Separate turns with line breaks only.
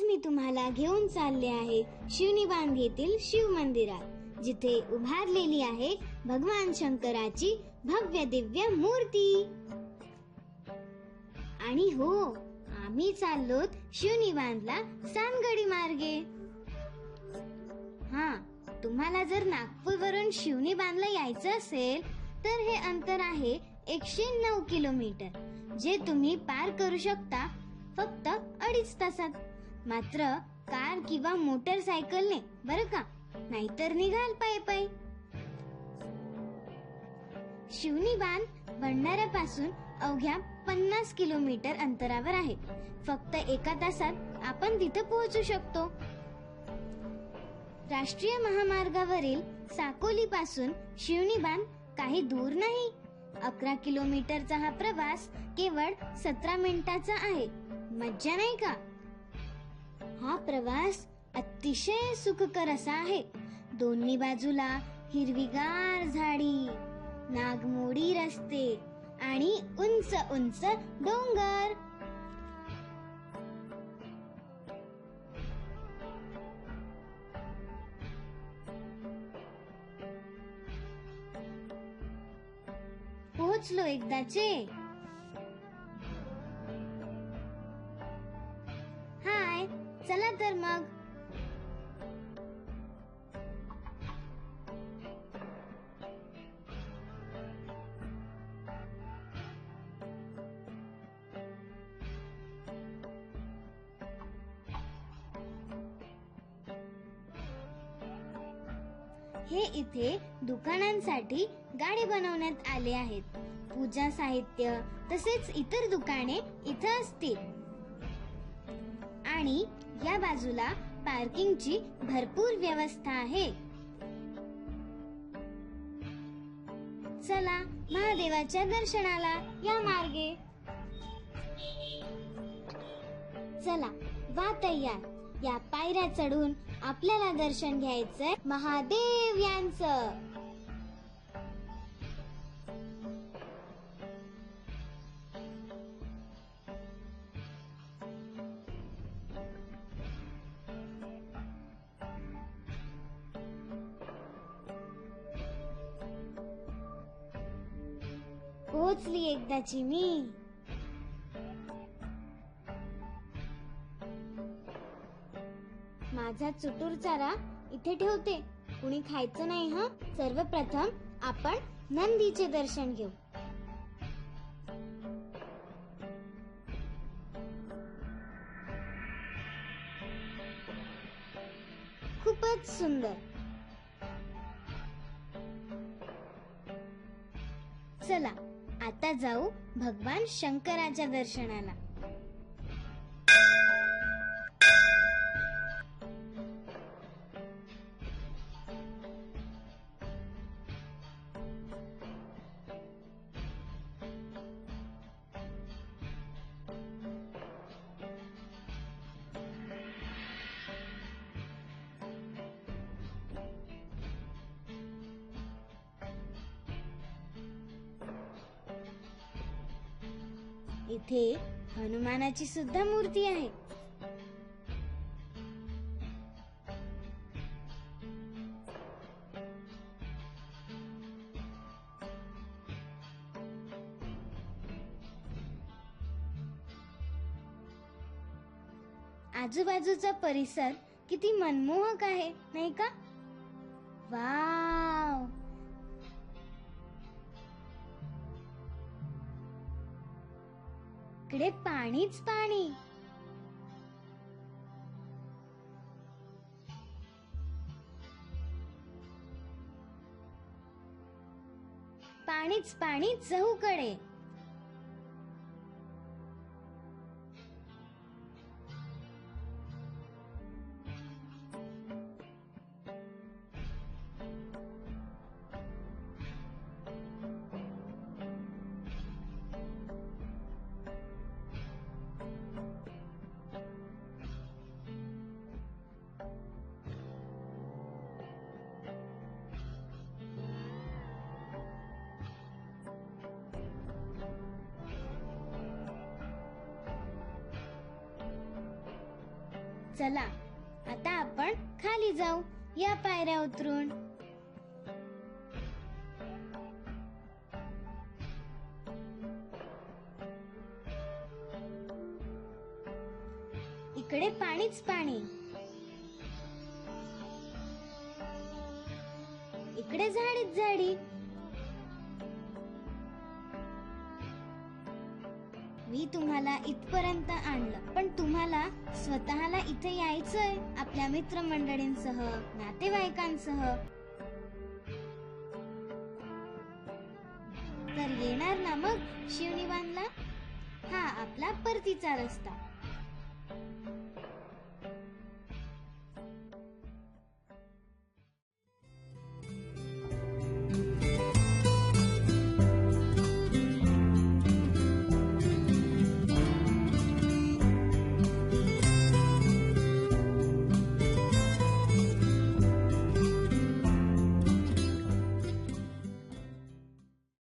आज मी तुम्हाला घेऊन चालले आहे शिवनीबांध येथील शिव मंदिरात जिथे उभारलेली आहे भगवान शंकराची भव्य दिव्य मूर्ती. आणि हो आम्ही चाललोत शिवनीबांधला सानगडी मार्गे. हा तुम्हाला जर नागपूरवरून शिवनी बांधला यायचं असेल तर हे अंतर आहे एकशे नऊ किलोमीटर जे तुम्ही पार करू शकता फक्त अडीच तासात. मात्र कार किंवा मोटरसायकलने बरं का? नाहीतर निघाल पाय पाय. शिवनी बांध भंडाऱ्यापासून अवघ्या पन्नास किलोमीटर अंतरावर आहे. फक्त एका तासात आपण तिथं पोहोचू शकतो. राष्ट्रीय महामार्गावरील साकोली पासून शिवनी बांध काही दूर नाही. अकरा किलोमीटरचा हा प्रवास केवळ सतरा मिनिटाचा आहे. मज्जा नाही का? हा प्रवास अतिशय सुखकर असा आहे. दोन्ही बाजूला हिरवीगार झाडी नागमोडी रस्ते आणि उंच उंच डोंगर. पोहोचलो एकदाचे. हे इथे दुकानांसाठी गाडे बनवण्यात आले आहेत. पूजा साहित्य तसेच इतर दुकाने इथं असतील. आणि या बाजूला पार्किंगची भरपूर व्यवस्था आहे. चला महादेवाच्या दर्शनाला या मार्गे. चला वा तयार. या पायऱ्या चढून आपल्याला दर्शन घ्यायचंय. महादेव यांचं. पोहोचली एकदाची मी. माझा चुटूर चारा इथे ठेवते. कुणी खायचं नाही हा? सर्वप्रथम आपण नंदीचे दर्शन घेऊ. खूपच सुंदर. चला आता जाऊ भगवान शंकराच्या दर्शनाला. इथे हनुमानाची सुद्धा मूर्ती आहे. आजूबाजूचा परिसर किती मनमोहक आहे नाही का? वा इकडे पाणीच पाणी. पाणीच पाणी चहूकडे. चला आता आपण खाली जाऊ. या पायऱ्या उतरून. इकडे पाणीच पाणी. इकडे झाडीच झाडी. मी तुम्हाला इथपर्यंत आणलं. पण तुम्हाला स्वतःला इथे यायचंय आपल्या मित्रमंडळींसह नातेवाईकांसह. तर येणार ना मग शिवनिवानला? हा आपला परतीचा रस्ता.